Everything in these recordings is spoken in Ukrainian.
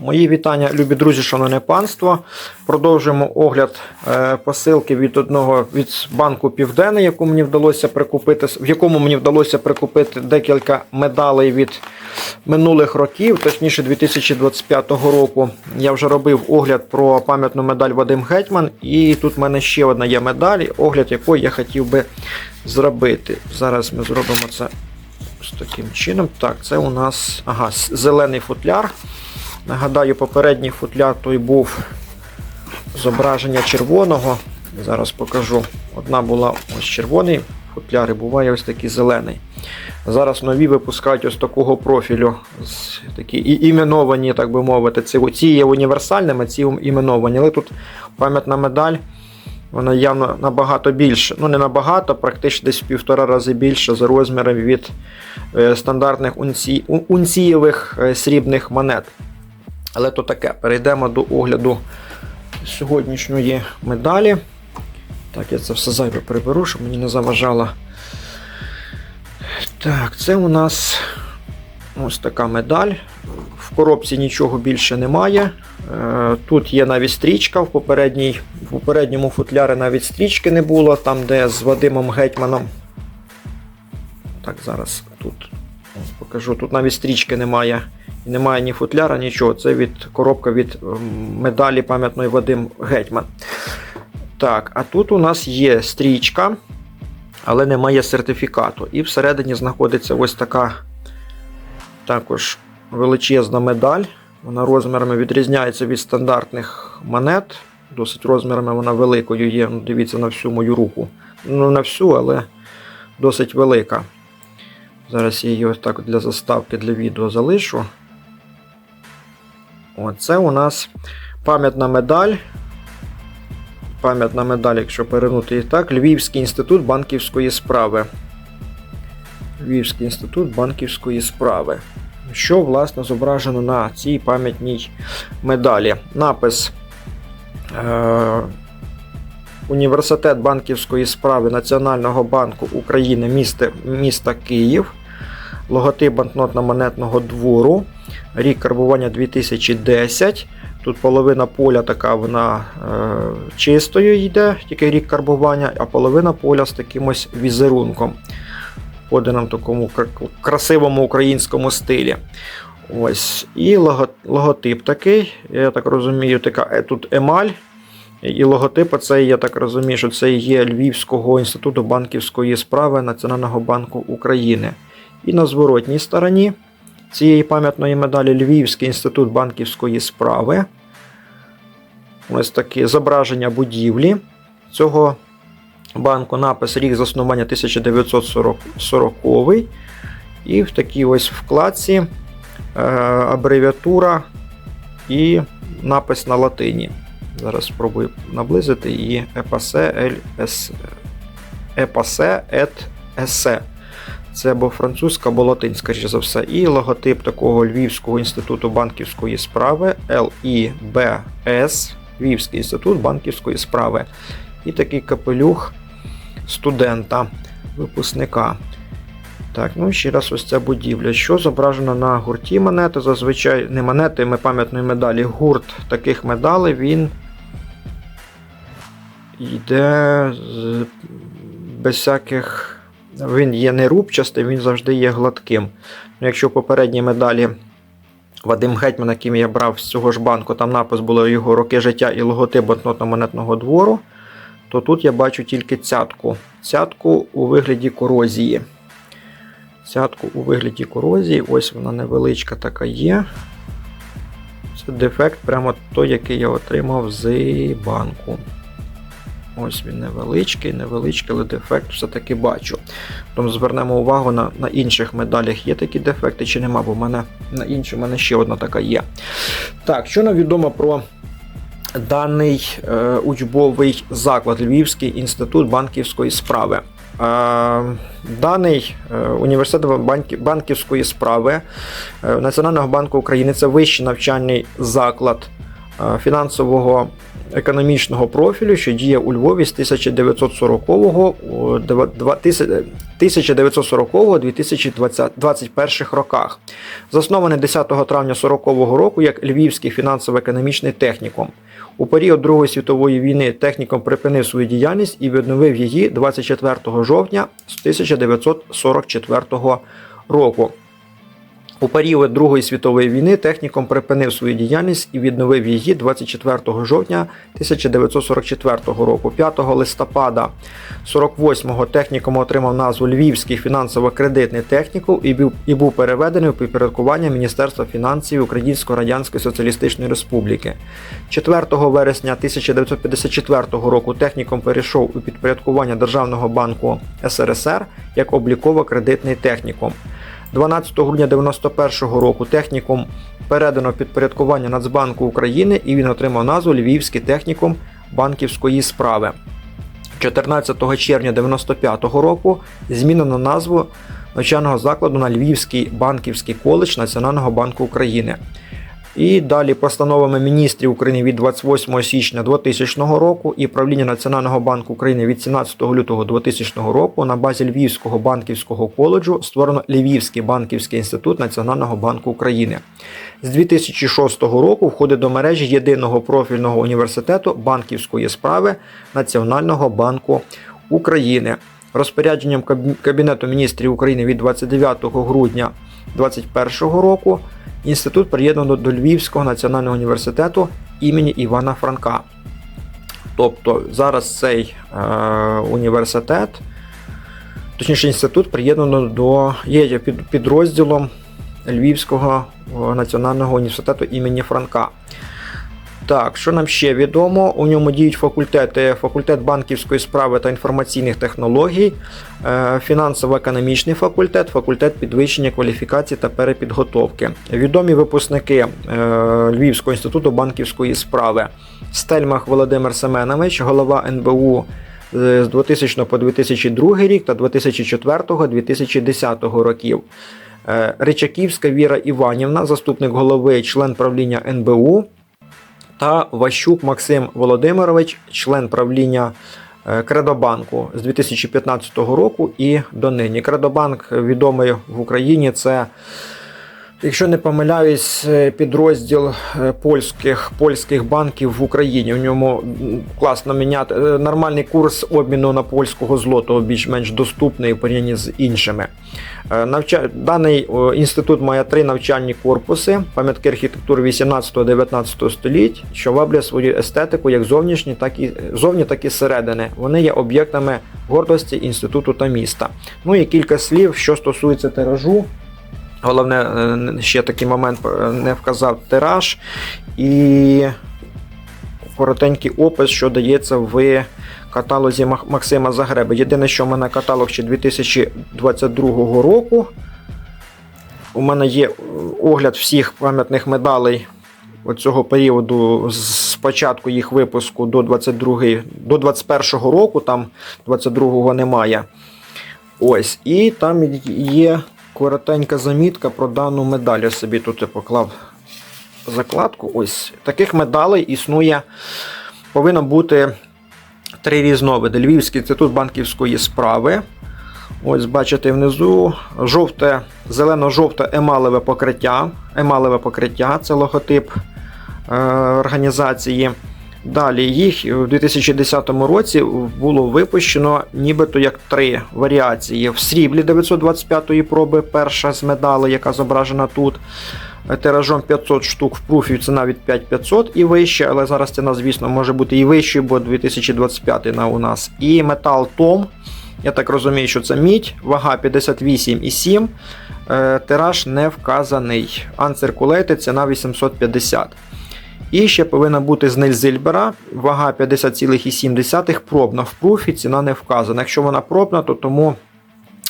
Мої вітання, любі друзі, шановне панство. Продовжуємо огляд е, посилки від одного від банку Південний, яку мені вдалося прикупити, в якому мені вдалося прикупити декілька медалей від минулих років, точніше 2025 року. Я вже робив огляд про пам'ятну медаль Вадим Гетьман, і тут в мене ще одна є медаль, огляд якої я хотів би зробити. Зараз ми зробимо це з таким чином. Так, це у нас ага, зелений футляр. Нагадаю, попередній футляр той був зображення червоного. Зараз покажу. Одна була ось червоний футляр і буває ось такий зелений. Зараз нові випускають ось такого профілю. Такі і іменовані, так би мовити. Ці, ці є універсальними, ці іменовані. Але тут пам'ятна медаль. Вона явно набагато більше. Ну, не набагато, практично десь в півтора рази більше за розміром від е, стандартних унці, унцієвих е, срібних монет. Але то таке. Перейдемо до огляду сьогоднішньої медалі. Так, я це все зайве приберу, щоб мені не заважало. Так, це у нас ось така медаль. В коробці нічого більше немає. Е, Тут є навіть стрічка. В, попередній, в попередньому футлярі навіть стрічки не було, там, де з Вадимом Гетьманом. Так, зараз тут покажу. Тут навіть стрічки немає. І немає ні футляра, нічого. Це від коробка від медалі пам'ятної Вадим Гетьман. Так, а тут у нас є стрічка, але немає сертифікату. І всередині знаходиться ось така також величезна медаль. Вона розмірами відрізняється від стандартних монет. Досить розмірами вона великою є. Ну, дивіться на всю мою руку. Ну, на всю, але досить велика. Зараз я її ось так для заставки для відео залишу. Оце у нас пам'ятна медаль. Пам'ятна медаль, якщо перенути її так, Львівський інститут банківської справи. Львівський інститут банківської справи. Що, власне, зображено на цій пам'ятній медалі? Напис е- Університет банківської справи Національного банку України міста, міста Київ. Логотип банкнотно-монетного двору. Рік карбування 2010. Тут половина поля така вона е, чистою йде, тільки рік карбування, а половина поля з таким ось візерунком. Поданим такому красивому українському стилі. Ось. І логотип такий. Я так розумію, така е, тут емаль. І логотип це, я так розумію, що це є Львівського інституту банківської справи Національного банку України. І на зворотній стороні цієї пам'ятної медалі Львівський інститут банківської справи. Ось таке зображення будівлі цього банку, напис рік заснування 1940. І в такій ось вкладці е, абревіатура і напис на латині. Зараз спробую наблизити і епасе ес епасе ет есе. Це або французька, або латинська, скоріше за все. І логотип такого Львівського інституту банківської справи LIBS, Львівський інститут банківської справи. І такий капелюх студента, випускника. Так, ну ще раз ось ця будівля. Що зображено на гурті монети? Зазвичай не монети, ми пам'ятної медалі. Гурт таких медалей він йде без всяких. Він є не рубчастим, він завжди є гладким. Ну, Якщо попередні медалі Вадим Гетьман, яким я брав з цього ж банку, там напис було його роки життя і логотип банкнотно-монетного двору, то тут я бачу тільки цятку. Цятку у вигляді корозії. Цятку у вигляді корозії, ось вона невеличка така є. Це дефект, прямо той, який я отримав з банку. Ось він невеличкий, невеличкий, але дефект все-таки бачу. Тому звернемо увагу на, на інших медалях, є такі дефекти чи нема, бо в мене на іншій в мене ще одна така є. Так, що нам відомо про даний е, учбовий заклад Львівський інститут банківської справи. Е, Даний е, університет банківської справи е, Національного банку України це вищий навчальний заклад фінансового економічного профілю, що діє у Львові з 1940-2021 роках. Заснований 10 травня 40-го року як Львівський фінансово-економічний технікум. У період Другої світової війни технікум припинив свою діяльність і відновив її 24 жовтня 1944 року. У період Другої світової війни технікум припинив свою діяльність і відновив її 24 жовтня 1944 року. 5 листопада 48-го технікум отримав назву Львівський фінансово-кредитний технікум і був, переведений у підпорядкування Міністерства фінансів Українсько-Радянської Соціалістичної Республіки. 4 вересня 1954 року технікум перейшов у підпорядкування Державного банку СРСР як обліково-кредитний технікум. 12 грудня 1991 року технікум передано підпорядкування Нацбанку України і він отримав назву Львівський технікум банківської справи. 14 червня 1995 року змінено назву навчального закладу на Львівський банківський коледж Національного банку України. І далі постановами міністрів України від 28 січня 2000 року і правління Національного банку України від 17 лютого 2000 року на базі Львівського банківського коледжу створено Львівський банківський інститут Національного банку України. З 2006 року входить до мережі єдиного профільного університету банківської справи Національного банку України. Розпорядженням Кабінету міністрів України від 29 грудня 2021 року інститут приєднано до Львівського національного університету імені Івана Франка. Тобто зараз цей е, університет, точніше інститут приєднано до є під, підрозділом Львівського е, національного університету імені Франка. Так, що нам ще відомо? У ньому діють факультети: факультет банківської справи та інформаційних технологій, е, фінансово-економічний факультет, факультет підвищення кваліфікації та перепідготовки. Відомі випускники е, Львівського інституту банківської справи Стельмах Володимир Семенович, голова НБУ е, з 2000 по 2002 рік та 2004-2010 років. Ричаківська Віра Іванівна, заступник голови, член правління НБУ та Ващук Максим Володимирович, член правління е, Кредобанку з 2015 року і донині. Кредобанк відомий в Україні. Це, якщо не помиляюсь, е, підрозділ е, польських, польських банків в Україні. У ньому класно міняти е, нормальний курс обміну на польського злотого, більш-менш доступний в порівнянні з іншими. Навча... Даний інститут має три навчальні корпуси, пам'ятки архітектури 18-19 століть, що ваблює свою естетику як зовнішні, так і зовні, так і зсередини. Вони є об'єктами гордості інституту та міста. Ну і кілька слів, що стосується тиражу. Головне, е, ще такий момент е, не вказав тираж і коротенький опис, що дається в каталозі Максима Загреби. Єдине, що в мене каталог ще 2022 року. У мене є е, огляд всіх пам'ятних медалей цього періоду з початку їх випуску до 22 до 21 року, там 22-го немає. Ось, і там є коротенька замітка про дану медаль. Я собі тут і поклав закладку. Ось таких медалей існує, повинно бути три різновиди. Львівський інститут банківської справи. Ось бачите внизу жовте, зелено-жовте емалеве покриття. Емалеве покриття це логотип е, організації. Далі їх у 2010 році було випущено нібито як три варіації. В сріблі 925-ї проби, перша з медалей, яка зображена тут. Тиражом 500 штук в пруфі це навіть 5500 і вище, але зараз ціна, звісно, може бути і вищою, бо 2025 на у нас. І метал Том. Я так розумію, що це мідь, вага 58,7. Е, Тираж не вказаний. Uncirculated, ціна 850. І ще повинна бути з Нельзильбера, вага 50,7 пробна в пруфі, ціна не вказана. Якщо вона пробна, то тому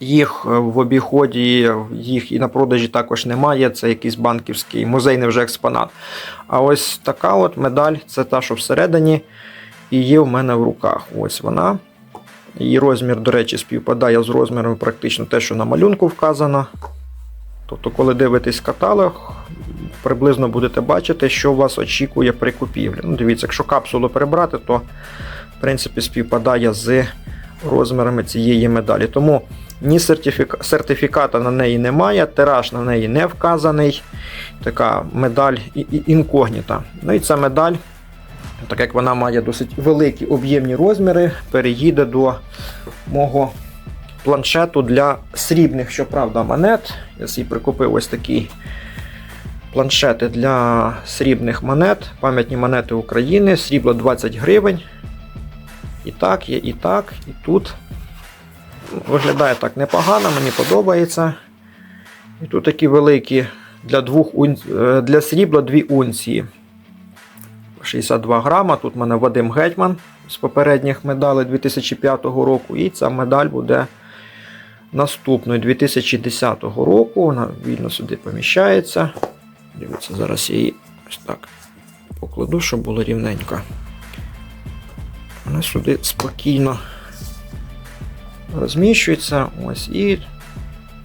їх е, в обіході, їх і на продажі також немає. Це якийсь банківський музейний вже експонат. А ось така от медаль це та, що всередині, і є в мене в руках. Ось вона. Її розмір, до речі, співпадає з розміром практично те, що на малюнку вказано. Тобто, коли дивитесь каталог, приблизно будете бачити, що вас очікує при купівлі. Ну, дивіться, якщо капсулу прибрати, то в принципі співпадає з розмірами цієї медалі. Тому ні сертифіка... сертифіката на неї немає, тираж на неї не вказаний. Така медаль інкогніта. Ну і ця медаль, так як вона має досить великі об'ємні розміри, переїде до мого планшету для срібних, щоправда, монет. Я собі прикупив ось такі планшети для срібних монет, пам'ятні монети України, срібло 20 гривень. І так, є і так, і тут. Виглядає так непогано, мені подобається. І тут такі великі для двох унц... е, для срібла 2 унції. 62 грама. Тут в мене Вадим Гетьман з попередніх медалей 2005 року. І ця медаль буде наступною 2010 року. Вона вільно сюди поміщається. Дивіться, зараз я її ось так покладу, щоб було рівненько. Вона сюди спокійно розміщується. Ось і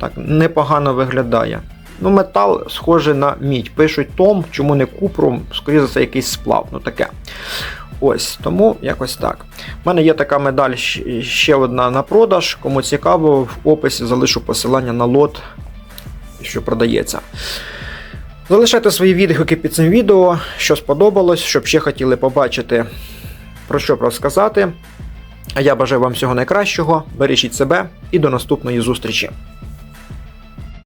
так непогано виглядає. Ну, метал схожий на мідь. Пишуть том, чому не купрум, скоріше за це якийсь сплав. Ну таке. Ось, тому якось так. У мене є така медаль ще одна на продаж. Кому цікаво, в описі залишу посилання на лот, що продається. Залишайте свої відгуки під цим відео, що сподобалось, щоб ще хотіли побачити, про що б розказати. А я бажаю вам всього найкращого, бережіть себе і до наступної зустрічі.